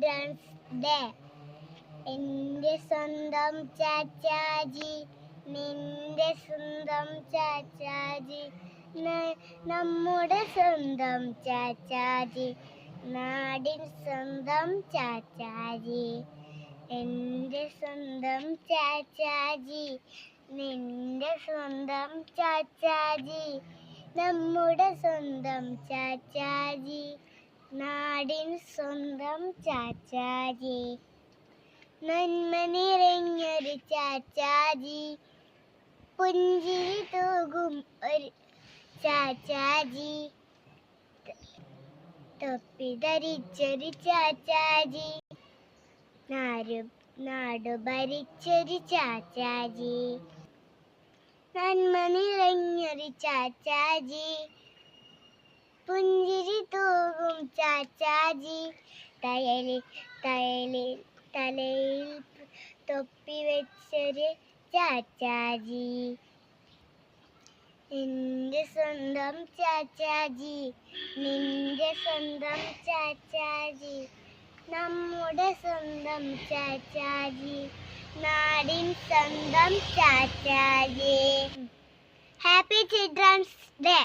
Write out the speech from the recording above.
Children's day എന്റെ സ്വന്തം ചാച്ചാജി നിന്റെ സ്വന്തം ചാച്ചാജി നമ്മുടെ സ്വന്തം ചാച്ചാജി നാടിൻ സ്വന്തം ചാച്ചാജി. എന്റെ സ്വന്തം ചാച്ചാജി നിന്റെ സ്വന്തം ചാച്ചാജി നമ്മുടെ സ്വന്തം ചാച്ചാജി. നാടിൻ സ്വന്തം ചാച്ചാജി. നന്മ നിറഞ്ഞൊരു ചാച്ചാജി. പുഞ്ചിരി തൂകും ഒരു ചാച്ചാജി. തൊപ്പി ധരിച്ചൊരു ചാച്ചാജി. നാരു നാടു ഭരിച്ചൊരു ചാച്ചാജി. നന്മ നിറഞ്ഞൊരു ചാച്ചാജി. പുഞ്ചിരി തൂകും ചാച്ചാജി തയലി തയലി തലയിൽ തൊപ്പി വെച്ചൊരു ചാച്ചാജി. നിന്റെ സ്വന്തം ചാച്ചാജി നിന്റെ സ്വന്തം ചാച്ചാജി നമ്മുടെ സ്വന്തം ചാച്ചാജി നാടിൻ സ്വന്തം ചാച്ചാജി. Happy children's day